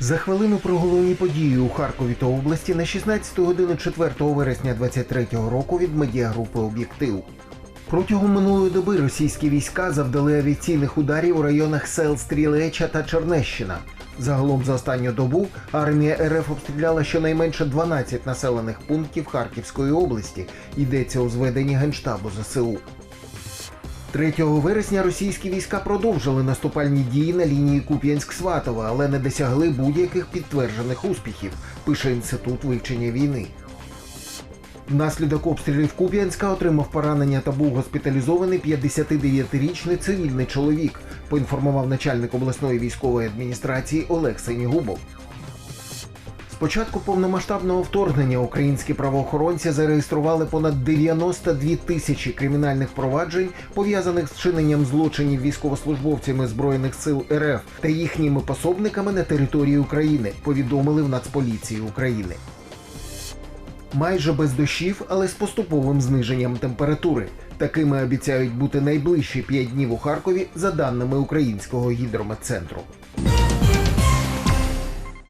За хвилину про головні події у Харкові та області на 16 годину 4 вересня 23 року від медіагрупи Об'єктив. Протягом минулої доби російські війська завдали авіаційних ударів у районах сел Стрілеча та Чернещина. Загалом за останню добу армія РФ обстріляла щонайменше 12 населених пунктів Харківської області. Йдеться у зведенні Генштабу ЗСУ. 3 вересня російські війська продовжили наступальні дії на лінії Куп'янськ-Сватове, але не досягли будь-яких підтверджених успіхів, пише інститут вивчення війни. Внаслідок обстрілів Куп'янська отримав поранення та був госпіталізований 59-річний цивільний чоловік, поінформував начальник обласної військової адміністрації Олег Сенігубов. Початку повномасштабного вторгнення українські правоохоронці зареєстрували понад 92 тисячі кримінальних проваджень, пов'язаних з вчиненням злочинів військовослужбовцями збройних сил РФ та їхніми пособниками на території України. Повідомили в Нацполіції України. Майже без дощів, але з поступовим зниженням температури. Такими обіцяють бути найближчі 5 днів у Харкові, за даними українського гідрометцентру.